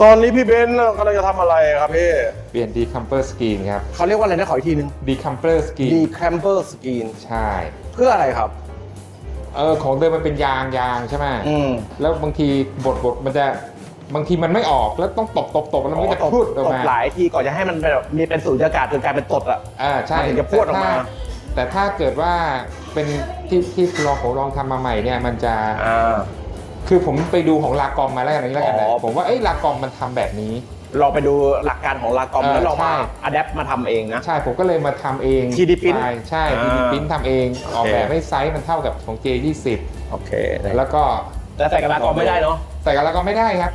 ตอนนี้พี่เบนซ์กำลังจะทำอะไรครับพี่ เปลี่ยน decamper screen ครับเขาเรียกว่าอะไรนะขออีกทีนึง decamper screen decamper screen ใช่เพื่ออะไรครับ เออของเดิมมันเป็นยางยางใช่ไหมอืม แล้วบางทีบทบทมันจะบางทีมันไม่ออกแล้วต้องตบตบตบแล้วมันก็จะตบพูดออกตบมาหลายทีก่อนจะให้มันแบบมีเป็นสูญญากาศจนกลายเป็นตดอะ อ่าใช่มันถึงจะพูดออกมา แต่ถ้แต่ถ้าเกิดว่าเป็นที่ที่ลองผมลองทำมาใหม่เนี่ยมันจะ อ่า คือผมไปดูของลากอมมาแล้วกันนี้แล้วกันนะอ๋อ ผมว่าเอ้ยลากอมมันทำแบบนี้ลองไปดูหลักการของลากอมเออแล้วลองมาใช่ อัดแอปมาทำเองนะ ใช่ผมก็เลยมาทำเอง 3D print ใช่ใช่อ่า 3D print ทำเอง ออกโอเคแบบให้ไซส์มันเท่ากับของ J20 โอเคแล้วก็แต่ใส่กับลากอมไม่ได้เนาะแต่กับลากอมไม่ได้ครับ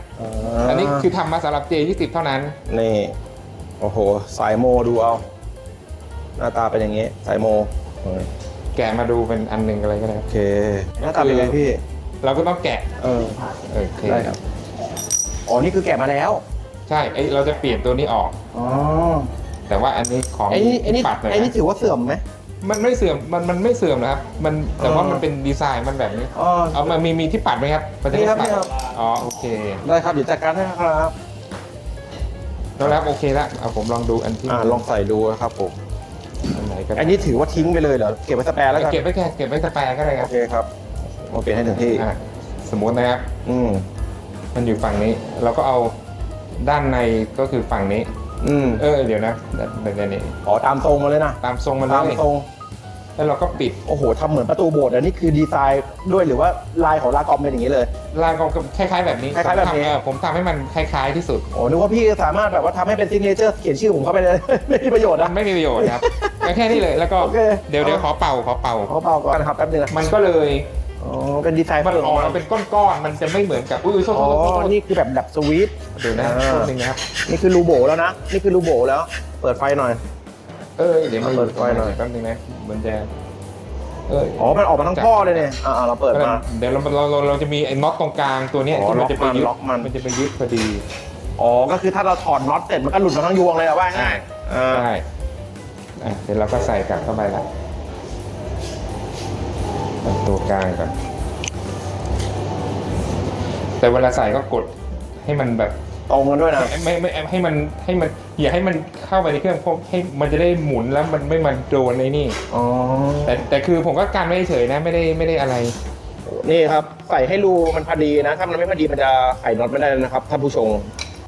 อันนี้คือทำมาสำหรับ J20 เท่านั้น นี่โอ้โหสายโมดูเอา หน้าตาเป็นอย่างนี้สายโม แกะมาดูเป็นอันหนึ่งอะไรก็ได้โอเค หน้าตาเป็นไงพี่ เราก็ต้องแกะเออโอเคได้ครับอ๋อนี่คือแกะมาแล้วใช่ไอยเราจะเปลี่ยนตัวนี้ออก อ๋อแต่ว่าอันนี้ของไอ้นี่ไอ้นี่ปัดเลยไอ้นี่ถือว่าเสื่อมไหม มันไม่เสื่อมมันมันไม่เสื่อมนะครับ มันแต่ว่าเออมันเป็นดีไซน์มันแบบนี้อ๋อ เอามามีมีที่ปัดไหมครับมันจะมีครับปัดมีครับ อ๋อโอเคได้ครับเดี๋ยวจัดการให้ครับแล้วแล้วโอเคละเอาผมลองดูอันที่อ่าลองใส่ดูนะครับผมอันไหนก็ได้อันนี้ถือว่าทิ้งไปเลยเหรอเก็บไว้สแปร์แล้วกันเก็บไว้แค่เก็บไว้สแปร์ก็ได้คโอรับเคครับ โอเคให้ถึงที่อะสมมตินะครับ อืมมันอยู่ฝั่งนี้ เราก็เอาด้านในก็คือฝั่งนี้ อืมเออเดี๋ยวนะเดี๋ยวนี้ขอตามทรงมาเลยนะตามทรงมันเลตามยทรงแล้วเราก็ปิดโอ้โหทำเหมือนประตูโบสถ์อันนี้คือดีไซน์ด้วยหรือว่าลายของลากอมเป็นอย่างนี้เลย ลายก็คล้ายๆแบบนี้คล้ายๆแบบนี้ ผมทำเออผมทำให้มันคล้ายๆที่สุด โอ้นึกว่าพี่สามารถแบบว่าทำให้เป็นซิกเนเจอร์เขียนชื่อผมเข้าไปเลย ไม่มีประโยชน์มันะ นไม่มีประโยชน์ครับแค่นี้เลยแล้วก็โอเค เดี๋ยวเดี๋ยวเอาขอเป่าขอเป่า ขอเปล่าก่อนนะครับแป๊บนึงนะมันก็เลย อ๋อเป็นดีไซน์มันออกมาเป็นก้อนๆมันจะไม่เหมือนกับอุ้ยโทษอ๋โทอษโทษโทษนี่คือแบบดับสวิตช์เดี๋ยวนะอ่าโทษนึงนะครับนี่คือรูโบแล้วนะนี่คือรูโบแล้ว เปิดไฟหน่อย เออเดี๋ยวมาเปิดไฟหน่อยแป๊บนึงนะมันจะเอออ๋อ มันออกมาทั้งท่อเลยเนี่ยอ่าเราเปิดมา เดี๋ยวเราเราเราเราจะมีไอ้น็อตตรงกลางตัวเนี้ยอ๋อที่มันจะไปยึดล็อกมันล็อกมันมันจะไปยึดพอดี อ๋อ ก็คือถ้าเราถอดน็อตเสร็จมันก็หลุดมาทั้งยวงเลยอะว่าง่ายอ่าใช่อะเดี๋ยวเราก็ใส่กลับเข้าไปละเอา ตัวกลางก่อน แต่เวลาใส่ก็กดให้มันแบบตรงกันด้วยนะไม่ไม่ไม่ให้มันให้มันอย่าให้มันเข้าไปในเครื่องเพราะให้มันจะได้หมุนแล้วมันไม่มันโดนในนี่อ๋อแต่แต่คือผมก็การไม่เฉยๆนะไม่ได้ไม่ได้อะไร นี่ครับใส่ให้รูมันพอดีนะ ถ้ามันไม่พอดีมันจะไขน็อตไม่ได้นะครับท่านผู้ชม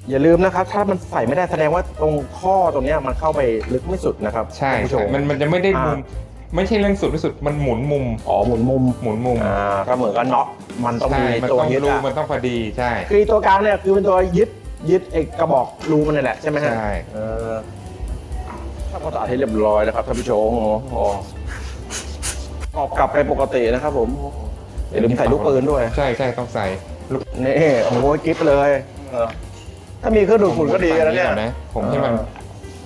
อย่าลืมนะครับ ถ้ามันใส่ไม่ได้แสดงว่าตรงข้อตรงเนี้ยมันเข้าไปลึกไม่สุดนะครับใช่ท่านผู้ชใช่มมันมันจะไม่ได้มุมอ่ ไม่ใช่เรื่องสุดไม่สุดมันหมุนมุมอ๋อหมุนมุมหมุนมุมอ่าก็เหมือนกับน็อตมันต้องใช่มีมันตัวต้องยึดรูอะมันต้องพอดีใช่ คือตัวกลางเนี่ยคือเป็นตัวยึดยึดไอ้กระบอกรูมันนี่แหละใช่ไหมฮะใช่ เออทำความสะอาดให้เรียบร้อยนะครับท่านผู้ชมโอ้โหออกกลับไปปกตินะครับผมอย่าลืมใส่ลูกปืนด้วย ใช่ใช่ต้องใส่ลูกนี่โอ้โหกิ๊บเลยเออถ้ามีเครื่องดูดฝุ่นก็ดีกันแล้วเนี่ย ผมผมให้มันเออ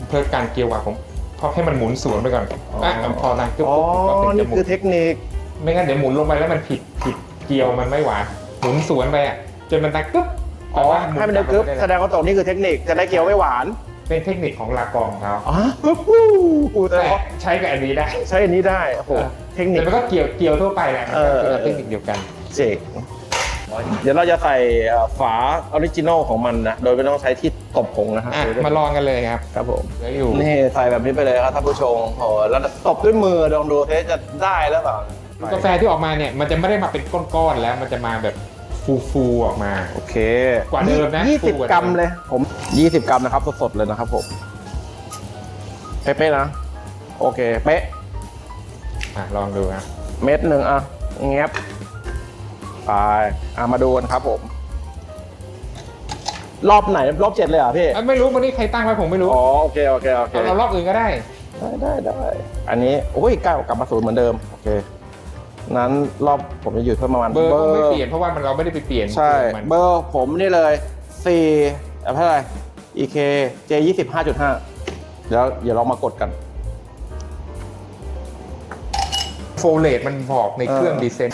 เพื่อการเกียวว่าผม พอให้มันหมุนสวนไปก่อนอ๋ออ่อะพอดังปุ๊บอ๋อปุ๊บปุ๊บนี่จะหมุคือนเทคนิค ไม่งั้นเดี๋ยวหมุนลงไปแล้วมันผิดผิดเกียวมันไม่หวานหมุนสวนไปอะจนมันดังกึ๊บอ๋อให้มันเดินกึ๊บแสดงว่าตรงนี้คือเทคนิคจะได้เกี๊ยวไม่หวาน เป็นเทคนิคของลากองเขาอ๋อปุ๊บปุ๊บแต่แต่ว่าใช้กับอันนี้ได้ ใช้อันนี้ได้โอ้โหเทคนิคแต่มันก็เกี่ยวเกี่ยวทั่วไปแหละเออมันก็คือเทคนิคเดียวกันเจ๋ง เดี๋ยวเราจะใส่เอ่อฝาออริจินอลของมันนะ โดยไม่ต้องใช้ที่ตบผงนะครับอะมาลองกันเลยครับครับผม เหลืออยู่นี่ใส่แบบนี้ไปเลยครับท่านผู้ชมโอ้โหแล้วตบด้วยมือลองดูเทสจะได้หรือเปล่า กาแฟที่ออกมาเนี่ยมันจะไม่ได้มาเป็นก้อนๆแล้ว มันจะมาแบบฟูๆออกมา โอเคกว่าเดิมนะยี่สิบฟูกว่าเดิม กรัมเลย ผมยี่สิบกรัมนะครับ สดๆ เลยนะครับผม เป๊ะๆนะ โอเค เป๊ะ อะลองดูครับเม็ดหนึ่งอะ แงบ ไปอะมาดูกันครับผม รอบไหนรอบเจ็ดเลยเหรอะพี่เอ้ยไม่รู้วันนี้ใครตั้งไว้ผมไม่รู้อ๋อโอเคโอเคโอเค เอาเรารอบอื่นก็ได้ ได้ได้ได้ อันนี้โอ้ยเก้ากลับมาศูนย์เหมือนเดิม โอเค นั้นรอบผมจะอยู่ที่ประมาณเบอร์ก็ไม่เปลี่ยนเพราะว่ามันเราไม่ได้ไปเปลี่ยนใช่ มันเบอร์ผมนี่เลยสี่เท่าไหร่ EK J ยี่สิบห้าจุดห้าเดี๋ยวเดี๋ยวเรามากดกัน โฟเลตมันบอกในเครื่องเออ ดีเซน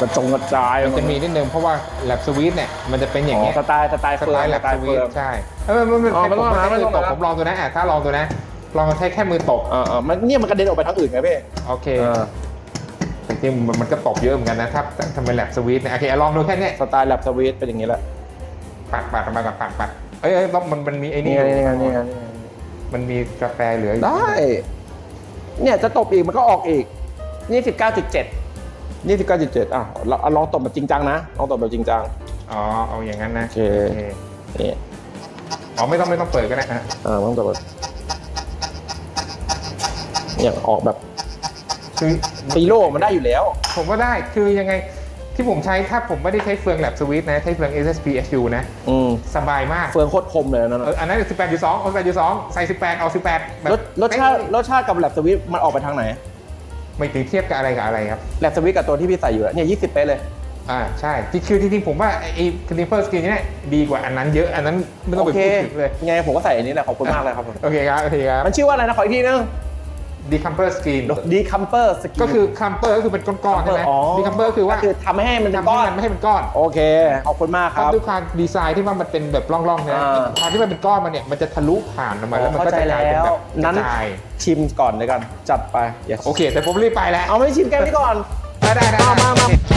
กระจงกระจายมันจะมีนิดนึงเพราะว่าแลบสวิตเนี่ยมันจะเป็นอย่างอ๋อเงี้ยสไตล์สไตล์สเฟิไตร์มล์แลสบไตสล์วิเฟิตร์มใช่เออมันมันอ๋อไม่ต้องผมหาไม่ต้องตกหาผมลองตัวนะอะถ้าลองตัวนะลองใช้แค่มือตบอ่าอ่ามันเนี่ยมันกระเด็นออกไปทางอื่นไงพี่โอเคเออจริงๆมันมันก็ตบเยอะเหมือนกันนะถ้าทำเป็นแลบสวิตนะโอเคลองดูแค่เนี้ยสไตล์แลบสวิตเป็นอย่างนี้แหละปัดปัดออกมากับปัดปัดเอ้ยเอ้ยมันมันมีไอ้นี่นี่ไงนี่ไงนี่ไงนี่ไงมันมีกาแฟเหลืออยู่ได้ เนี่ยจะตบอีกมันก็ออกอีกนี่สิบเก้าจุดเจ็ด นี่สิบเก้าจุดเจ็ดอะเราเอาลองตบแบบจริงจังนะลองตบแบบจริงจังอ๋อเอาอย่างนั้นนะโอเคนี่อ๋อไม่ต้องไม่ต้องเปิดก็ได้ฮะอ่าต้องตบแบบเนี่ยออกแบบคือซีโร่มันได้อยู่แล้ว ผมว่าได้คือยังไงที่ผมใช้ถ้าผมไม่ได้ใช้เฟืองแลบสวิตนะ ใช้เฟือง SSP SU นะอืมสบายมาก เฟืองโคตรคมเลยนะนั่นเอน่ะออันนั้น 18.2เอา18.2 ใส่ 18 เอา 18 แบบรสรสชาติรสชาติกับแลบสวิตมันออกไปทางไหน ไม่ถึงเทียบกับอะไรกับอะไรครับแลบสวิตกับตัวที่พี่ใส่อยู่อะเนี่ยยี่สิบเป๊ะเลย อ่าใช่ที่คือจริงๆผมว่าไอ้คลิปเปอร์สกินเนี่ยดีกว่าอันนั้นเยอะอันนั้นไม่ต้องโอไปเคพูดถึงเลยไงผมก็ใส่อันนี้แหละขอบคุณมากเลยครับผมโอเคครับโอเคครับมันชื่อว่าอะไรนะขออีกทีนึง ดีคัมเปอร์สกินดีคัมเปอร์สกิก็คือคัมเปอร์ก็คือเป็นก้อนๆใช่ไหมดีคัมเปอร์คือว่าคือทำให้มันเป็นทำก้ให้อนมันไม่ให้เป็นก้อนโอเคขอบคุณมากครับด้วยความดีไซน์ที่ว่ามันเป็นแบบร่องๆเนี่ยอ่าความที่มันเป็นก้อนมันเนี่ยมันจะทะลุผ่านออกมาแล้วมันก็จะกลายเป็นแบบกนั้นระจายชิมก่อนเลยกันจัดไป yes โอเค แต่ผมรีบไปแล้วเอาไม่ชิมแก้วนี้ก่อนได้ได้ได้มามามาโอเค